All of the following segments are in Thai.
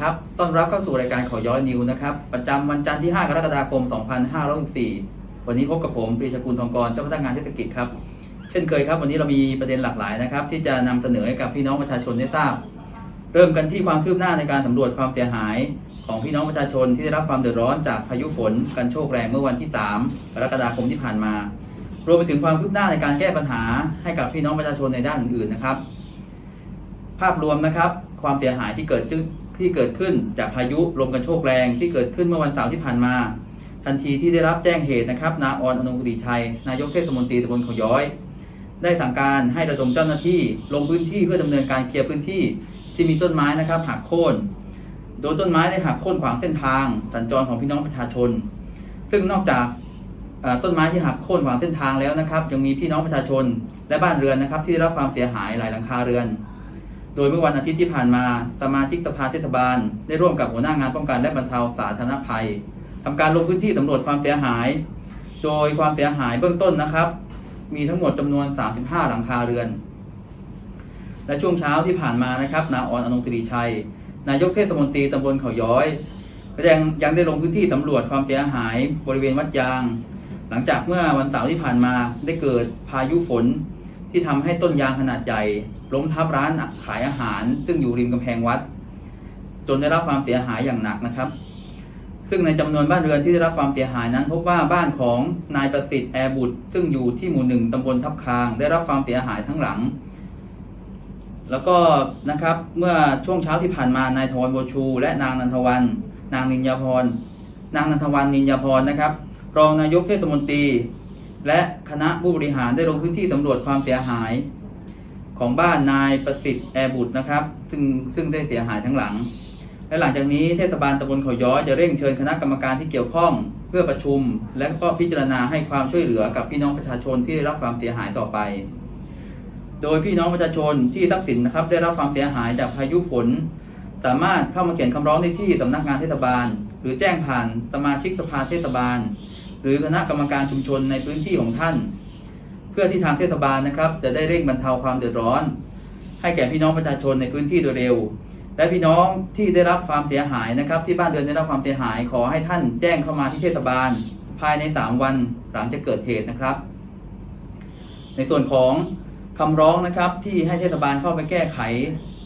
ครับ ต้อนรับเข้าสู่รายการขอย้อนนิวนะครับ ประจำวันจันทร์ที่ 5 กรกฎาคม 2564 วันนี้พบกับผมปรีชากุลทองกรเจ้าพนักงานเทศกิจครับ เช่นเคยครับ วันนี้เรามีประเด็นหลากหลายนะครับ ที่จะนำเสนอให้กับพี่น้องประชาชนได้ทราบ เริ่มกันที่ความคืบหน้าในการสำรวจความเสียหาย ของพี่น้องประชาชนที่ได้รับความเดือดร้อนจากพายุฝนกันโชคแรงเมื่อวันที่ 3 กรกฎาคมที่ผ่านมา รวมไปถึงความคืบหน้าในการแก้ปัญหาให้กับพี่น้องประชาชนในด้านอื่นๆนะครับ ภาพรวมนะครับความเสียหายที่เกิดขึ้น ที่เกิดขึ้นจากพายุลมกันโชกแรงที่เกิดขึ้นเมื่อวันเสาร์ที่ผ่านมา ทันทีที่ได้รับแจ้งเหตุนะครับนาออนอนงกุฎีชัย นายกเทศมนตรีตำบลเขาย้อย ได้สั่งการให้ระดมเจ้าหน้าที่ลงพื้นที่เพื่อดำเนินการเคลียร์พื้นที่ที่มีต้นไม้นะครับหักโค่นโดยต้นไม้ได้หักโค่นขวางเส้นทางสัญจรของพี่น้องประชาชน ซึ่งนอกจากต้นไม้ที่หักโค่นขวางเส้นทางแล้วนะครับยังมีพี่น้องประชาชน และบ้านเรือนนะครับที่ได้รับความเสียหายหลายหลังคาเรือน โดยเมื่อวันอาทิตย์ที่ผ่านมา สมาชิกสภาเทศบาล ได้ร่วมกับหัวหน้างานป้องกันและบรรเทาสาธารณภัยทำการลงพื้นที่สำรวจความเสียหาย โดยความเสียหายเบื้องต้นนะครับ มีทั้งหมดจำนวน 35 หลังคาเรือน และช่วงเช้าที่ผ่านมานะครับนาออนอนงศิริชัย นายกเทศมนตรีตำบลเขาย้อยก็ยังยังได้ลงพื้นที่สำรวจความเสียหายบริเวณวัดยาง หลังจากเมื่อวันเสาร์ที่ผ่านมาได้เกิดพายุฝนที่ทำให้ต้นยางขนาดใหญ่ ล้มทับร้านขายอาหาร ซึ่งอยู่ริมกำแพงวัด จนได้รับความเสียหายอย่างหนักนะครับ ซึ่งในจำนวนบ้านเรือนที่ได้รับความเสียหายนั้น พบว่าบ้านของนายประสิทธิ์แอร์บุตรซึ่งอยู่ที่หมู่หนึ่งตำบลทับคาง ได้รับความเสียหายทั้งหลัง แล้วก็นะครับเมื่อช่วงเช้าที่ผ่านมานายทวันโบชู และนางนันทวัน นางนินยาพร นางนันทวันนินยาพรนะครับรองนายกเทศมนตรีและคณะผู้บริหารได้ลงพื้นที่สำรวจความเสียหาย ของบ้านนายประสิทธิ์แอร์บุตรนะครับ ซึ่งซึ่งได้เสียหายทั้งหลัง และหลังจากนี้เทศบาลตำบลเขาย้อยจะเร่งเชิญคณะกรรมการที่เกี่ยวข้องเพื่อประชุม และก็พิจารณาให้ความช่วยเหลือกับพี่น้องประชาชนที่ได้รับความเสียหายต่อไป โดยพี่น้องประชาชนที่ทรัพย์สินนะครับได้รับความเสียหายจากพายุฝน สามารถเข้ามาเขียนคำร้องได้ที่สำนักงานเทศบาล หรือแจ้งผ่านสมาชิกสภาเทศบาล หรือคณะกรรมการชุมชนในพื้นที่ของท่าน พื่อที่ทางเทศบาลนะครับ จะได้เร่งบรรเทาความเดือดร้อน ให้แก่พี่น้องประชาชนในพื้นที่โดยเร็ว และพี่น้องที่ได้รับความเสียหายนะครับ ที่บ้านเรือนได้รับความเสียหายขอให้ท่านแจ้งเข้ามาที่เทศบาล ภายใน 3 วันหลังจากเกิดเหตุนะครับ ในส่วนของคำร้องนะครับที่ให้เทศบาลเข้าไปแก้ไข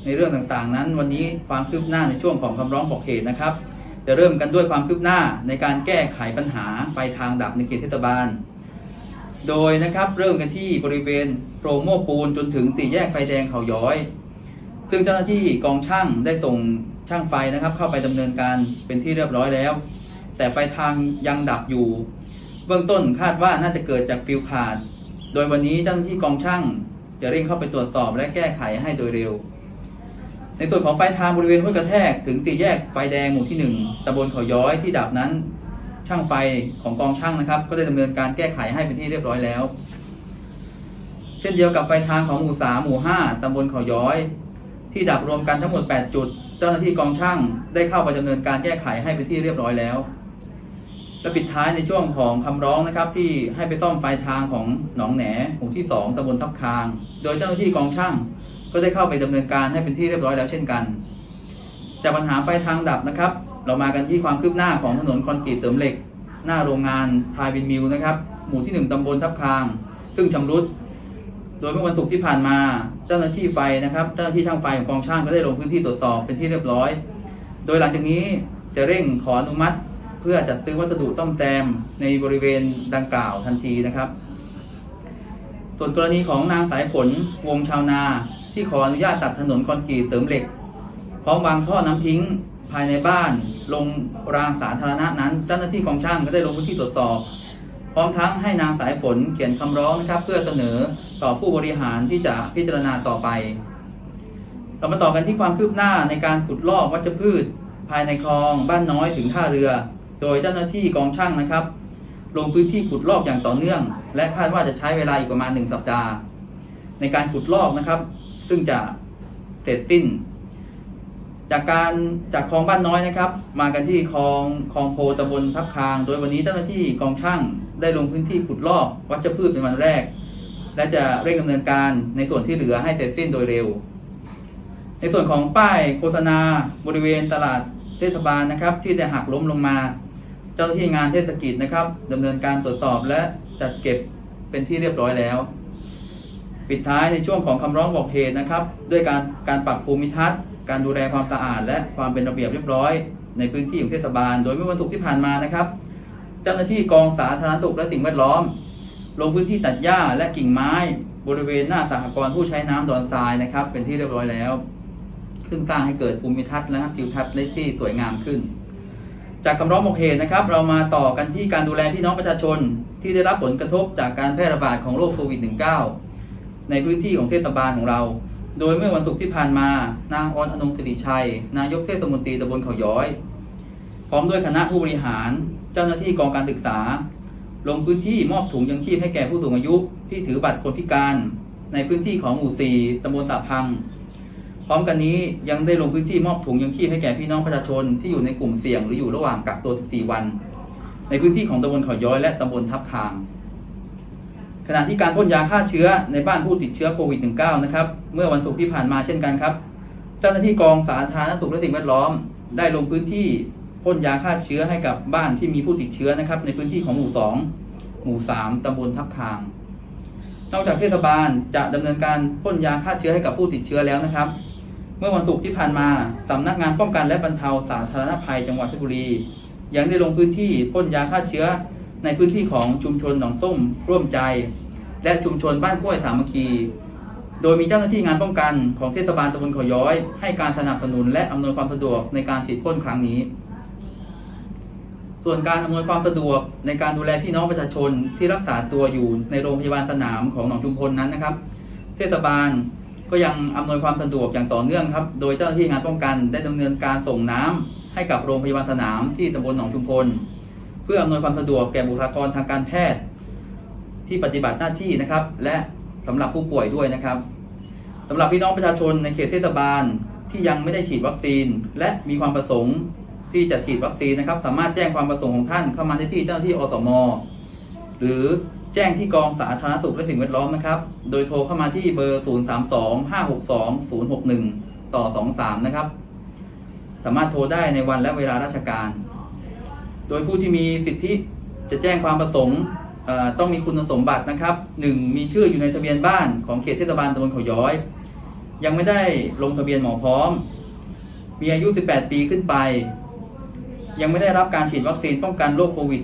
ในเรื่องต่างๆ นั้น วันนี้ความคืบหน้าในช่วงของคำร้องบอกเหตุนะครับ จะเริ่มกันด้วยความคืบหน้าในการแก้ไขปัญหาไฟทางดับในเขตเทศบาล โดยนะครับเริ่มกันที่บริเวณโปรโมปูนจนถึงสี่แยกไฟแดงเขาย้อย ซึ่งเจ้าหน้าที่กองช่างได้ส่งช่างไฟนะครับ เข้าไปดำเนินการเป็นที่เรียบร้อยแล้ว แต่ไฟทางยังดับอยู่ เบื้องต้นคาดว่าน่าจะเกิดจากฟิวขาด โดยวันนี้เจ้าหน้าที่กองช่างจะเร่งเข้าไปตรวจสอบและแก้ไขให้โดยเร็ว ในส่วนของไฟทางบริเวณห้วยกระแทกถึงสี่แยกไฟแดงหมู่ที่หนึ่งตำบลเขาย้อยที่ดับนั้น ช่างไฟของกองช่างนะครับ ก็ได้ดำเนินการแก้ไขให้เป็นที่เรียบร้อยแล้ว เช่นเดียวกับไฟทางของหมู่สาหมู่ห้าตำบลเขาย้อย ที่ดับรวมกันทั้งหมด 8 จุด เจ้าหน้าที่กองช่างได้เข้าไปดำเนินการแก้ไขให้เป็นที่เรียบร้อยแล้วและปิดท้ายในช่วงของคำร้องนะครับ ที่ให้ไปซ่อมไฟทางของหนองแหนหมู่ที่ 2ตำบลทับคาง โดยเจ้าหน้าที่กองช่างก็ได้เข้าไปดำเนินการให้เป็นที่เรียบร้อยแล้วเช่นกัน จากปัญหาไฟทางดับนะครับ เรามากันที่ความคืบหน้าของถนนคอนกรีตเติมเหล็ก หน้าโรงงานพายวินมิลนะครับ หมู่ที่ 1ตำบลทับคาง ซึ่งชำรุด โดยเมื่อวันศุกร์ที่ผ่านมา เจ้าหน้าที่ไฟนะครับ เจ้าหน้าที่ช่างไฟของกองช่างก็ได้ลงพื้นที่ตรวจสอบเป็นที่เรียบร้อย โดยหลังจากนี้จะเร่งขออนุมัติ เพื่อจัดซื้อวัสดุซ่อมแซมในบริเวณดังกล่าวทันทีนะครับ ส่วนกรณีของนางสายฝนวงชาวนา ที่ขออนุญาตตัดถนนคอนกรีตเติมเหล็ก พร้อมวางท่อน้ำทิ้งภายในบ้าน ลงรางสาธารณะนั้น เจ้าหน้าที่กองช่างก็ได้ลงพื้นที่ตรวจสอบ พร้อมทั้งให้นางสายฝนเขียนคำร้องนะครับ เพื่อเสนอต่อผู้บริหารที่จะพิจารณาต่อไป เรามาต่อกันที่ความคืบหน้าในการขุดลอกวัชพืช ภายในคลองบ้านน้อยถึงท่าเรือ โดยเจ้าหน้าที่กองช่างนะครับ ลงพื้นที่ขุดลอกอย่างต่อเนื่อง และคาดว่าจะใช้เวลาอีกประมาณหนึ่งสัปดาห์ ในการขุดลอกนะครับ ซึ่งจะเสร็จสิ้น จากการจากคลองบ้านน้อยนะครับ มากันที่คลองคลองโพตำบลทับคาง โดยวันนี้เจ้าหน้าที่กองช่างได้ลงพื้นที่ขุดลอกวัชพืชเป็นวันแรก และจะเร่งดำเนินการในส่วนที่เหลือให้เสร็จสิ้นโดยเร็ว ในส่วนของป้ายโฆษณาบริเวณตลาดเทศบาลนะครับ ที่ได้หักล้มลงมา เจ้าหน้าที่งานเทศกิจนะครับดำเนินการตรวจสอบและจัดเก็บเป็นที่เรียบร้อยแล้ว ปิดท้ายในช่วงของคำร้องบอกเหตุนะครับ ด้วยการการปรับภูมิทัศน์ การดูแลความสะอาด และความเป็นระเบียบเรียบร้อย ในพื้นที่ของเทศบาล โดยเมื่อวันศุกร์ที่ผ่านมานะครับ เจ้าหน้าที่กองสาธารณสุขและสิ่งแวดล้อม ลงพื้นที่ตัดหญ้าและกิ่งไม้ บริเวณหน้าสหกรณ์ผู้ใช้น้ำดอนทรายนะครับ เป็นที่เรียบร้อยแล้ว ซึ่งสร้างให้เกิดภูมิทัศน์และทิวทัศน์ที่สวยงามขึ้น จากคำร้องบอกเหตุนะครับ เรามาต่อกันที่การดูแลพี่น้องประชาชนที่ได้รับผลกระทบจากการแพร่ระบาดของโรคโควิด -19 ในพื้นที่ของเทศบาลของเรา โดยเมื่อวันศุกร์ที่ผ่านมา นางออนอนงศิริชัย นายกเทศมนตรีตำบลเขาย้อย พร้อมด้วยคณะผู้บริหาร เจ้าหน้าที่กองการศึกษา ลงพื้นที่มอบถุงยังชีพให้แก่ผู้สูงอายุที่ถือบัตรคนพิการ ในพื้นที่ของหมู่4ตำบลสะพัง พร้อมกันนี้ยังได้ลงพื้นที่มอบถุงยังชีพให้แก่พี่น้องประชาชนที่อยู่ในกลุ่มเสี่ยงหรืออยู่ระหว่างกักตัว 14 วัน ในพื้นที่ของตำบลเขาย้อยและตำบลทับคาง ขณะที่การพ่นยาฆ่าเชื้อในบ้านผู้ติดเชื้อโควิด -19 นะครับ เมื่อวันศุกร์ที่ผ่านมาเช่นกันครับ เจ้าหน้าที่กองสาธารณสุขและสิ่งแวดล้อม ได้ลงพื้นที่พ่นยาฆ่าเชื้อให้กับบ้านที่มีผู้ติดเชื้อนะครับ ในพื้นที่ของหมู่ 2 หมู่ 3 ตำบลทับคาง นอกจากเทศบาลจะดำเนินการพ่นยาฆ่าเชื้อให้กับผู้ติดเชื้อแล้วนะครับ เมื่อวันศุกร์ที่ผ่านมาสำนักงานป้องกันและบรรเทาสาธารณภัยจังหวัดเพชรบุรี ยังได้ลงพื้นที่พ่นยาฆ่าเชื้อ ในพื้นที่ของชุมชนหนองส้มร่วมใจ และชุมชนบ้านกล้วยสามัคคี โดยมีเจ้าหน้าที่งานป้องกันของเทศบาลตำบลขาย้อย ให้การสนับสนุนและอำนวยความสะดวกในการฉีดพ่นครั้งนี้ ส่วนการอำนวยความสะดวกในการดูแลพี่น้องประชาชนที่รักษาตัวอยู่ในโรงพยาบาลสนามของหนองชุมพลนั้นนะครับ เทศบาลก็ยังอำนวยความสะดวกอย่างต่อเนื่องครับ โดยเจ้าหน้าที่งานป้องกันได้ดำเนินการส่งน้ำให้กับโรงพยาบาลสนามที่ตำบลหนองชุมพล เพื่ออำนวยความสะดวกแก่บุคลากรทางการแพทย์ ที่ปฏิบัติหน้าที่นะครับ และสำหรับผู้ป่วยด้วยนะครับสำหรับพี่น้องประชาชนในเขตเทศบาลที่ยังไม่ได้ฉีดวัคซีน และมีความประสงค์ที่จะฉีดวัคซีนนะครับ สามารถแจ้งความประสงค์ของท่านเข้ามาได้ที่เจ้าหน้าที่อสม หรือแจ้งที่กองสาธารณสุขและสิ่งแวดล้อมนะครับ โดยโทรเข้ามาที่เบอร์ 0 3 2 5 6 2 0 6 1 ต่อ 23 นะครับ สามารถโทรได้ในวันและเวลาราชการ ดยผู้ที่มีสิทธิจะแจ้งความประสงค์ต้องมีคุณสมบัตินะครับ 1. มีชื่ออยู่ในทะเบียนบ้านของเขตเทศบาลตำบลเขาย้อย ยังไม่ได้ลงทะเบียนหมอพร้อม มีอายุ 18 ปีขึ้นไป ยังไม่ได้รับการฉีดวัคซีนป้องกันโรคโควิด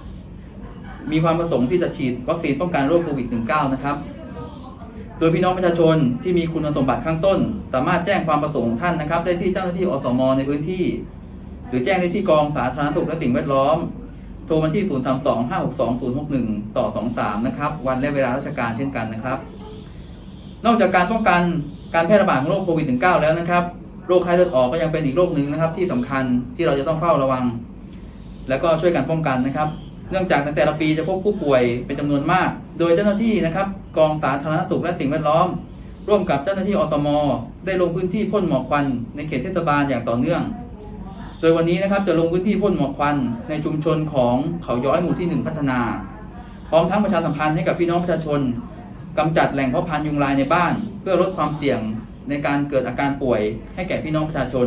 -19 มีความประสงค์ที่จะฉีดวัคซีนป้องกันโรคโควิด -19 นะครับ โดยพี่น้องประชาชนที่มีคุณสมบัติข้างต้น สามารถแจ้งความประสงค์ท่านนะครับ ได้ที่เจ้าหน้าที่อสมในพื้นที่ หรือแจ้งได้ที่กองสาธารณสุขและสิ่งแวดล้อม โทรมาที่ 0 3 2 5 6 2 0 6 1 ต่อ 23 นะครับ วันและเวลาราชการเช่นกันนะครับ นอกจากการป้องกันการแพร่ระบาดของโรคโควิด -19 แล้วนะครับ โรคไข้เลือดออกก็ยังเป็นอีกโรคหนึ่งนะครับ ที่สำคัญที่เราจะต้องเฝ้าระวัง แล้วก็ช่วยกันป้องกันนะครับ เนื่องจากในแต่ละปีจะพบผู้ป่วยเป็นจำนวนมาก โดยเจ้าหน้าที่นะครับ กองสาธารณสุขและสิ่งแวดล้อม ร่วมกับเจ้าหน้าที่อสม ได้ลงพื้นที่พ่นหมอกควันในเขตเทศบาลอย่างต่อเนื่อง โดยวันนี้นะครับจะลงพื้นที่พ่นหมอกควันในชุมชนของเขาย้อยหมู่ที่หนึ่งพัฒนา พร้อมทั้งประชาสัมพันธ์ให้กับพี่น้องประชาชนกำจัดแหล่งเพาะพันธุ์ยุงลายในบ้าน เพื่อลดความเสี่ยงในการเกิดอาการป่วย ให้แก่พี่น้องประชาชน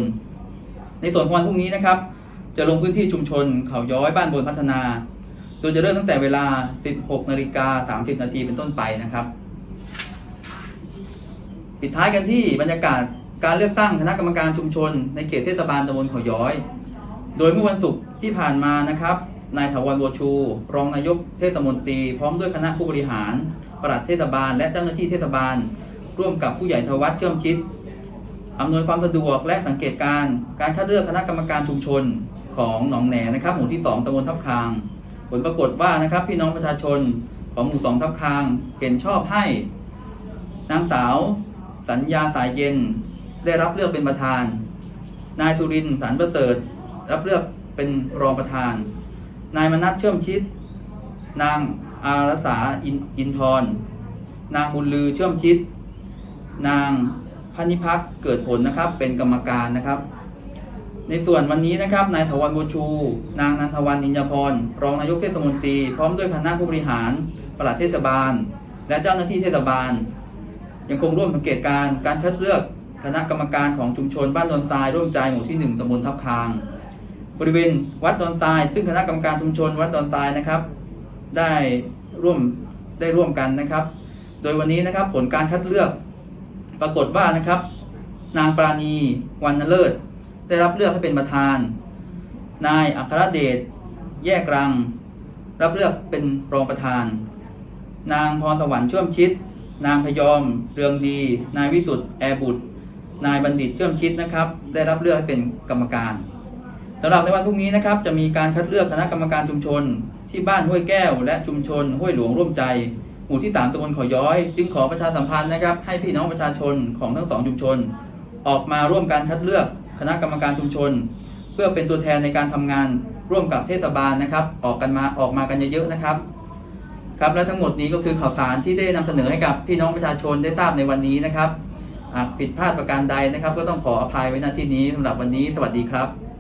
ในส่วนของวันพรุ่งนี้นะครับ จะลงพื้นที่ชุมชน เขาย้อยบ้านบนพัฒนา โดยจะเริ่มตั้งแต่เวลา 16นาฬิกา30นาทีเป็นต้นไปนะครับ ปิดท้ายกันที่บรรยากาศ การเลือกตั้งคณะกรรมการชุมชน ในเขตเทศบาลตำบลเขาย้อย โดยเมื่อวันศุกร์ที่ผ่านมานะครับ นายถาวรบัวชู รองนายกเทศมนตรี พร้อมด้วยคณะผู้บริหาร ปลัดเทศบาล และเจ้าหน้าที่เทศบาล ร่วมกับผู้ใหญ่ทวัฒน์เชื่อมชิดอำนวยความสะดวกและสังเกตการณ์การคัดเลือกคณะกรรมการชุมชนของหนองแหนนะครับ หมู่ที่ 2ตำบลทับคาง ผลปรากฏว่านะครับพี่น้องประชาชนของหมู่ 2 ทับคางเห็นชอบให้นางสาว สัญญาสายเย็น ได้รับเลือกเป็นประธาน นายสุรินทร์สารประเสริฐ รับเลือกเป็นรองประธาน นายมนัทเชื่อมชิด นางอารสาอินอินทร์นางบุญลือเชื่อมชิด นางพนิพักษ์เกิดผลนะครับ เป็นกรรมการนะครับ ในส่วนวันนี้นะครับ นายถาวรบูชู นางนันทวันนินยพร รองนายกเทศมนตรี พร้อมด้วยคณะผู้บริหารปลัดเทศบาล และเจ้าหน้าที่เทศบาล ยังคงร่วมสังเกตการณ์การคัดเลือก คณะกรรมการของชุมชนบ้านดอนทรายร่วมใจหมู่ที่หนึ่งตำบลทับคาง บริเวณวัดดอนทราย ซึ่งคณะกรรมการชุมชนวัดดอนทรายนะครับ ได้ร่วมได้ร่วมกันนะครับ โดยวันนี้นะครับผลการคัดเลือกปรากฏว่านะครับ นางปราณีวันนเลิศ ได้รับเลือกให้เป็นประธาน นายอัครเดชแยกรัง รับเลือกเป็นรองประธาน นางพรสวรรค์ชื่อมชิด นางพยอม เรืองดี นายวิสุทธ์แอร์บุตร นายบัณฑิตเชื่อมชิดนะครับ ได้รับเลือกให้เป็นกรรมการสำหรับในวันพรุ่งนี้นะครับ จะมีการคัดเลือกคณะกรรมการชุมชน ที่บ้านห้วยแก้ว และชุมชนห้วยหลวงร่วมใจ หมู่ที่3ตำบลขาย้อย จึงขอประชาสัมพันธ์นะครับ ให้พี่น้องประชาชนของทั้งสองชุมชน ออกมาร่วมการคัดเลือกคณะกรรมการชุมชน เพื่อเป็นตัวแทนในการทำงานร่วมกับเทศบาลนะครับ ออกกันมาออกมากันเยอะๆนะครับครับและทั้งหมดนี้ก็คือข่าวสารที่ได้นำเสนอให้กับพี่น้องประชาชนได้ทราบในวันนี้นะครับ หากผิดพลาดประการใดนะครับ ก็ต้องขออภัยไว้ณที่นี้สำหรับวันนี้สวัสดีครับ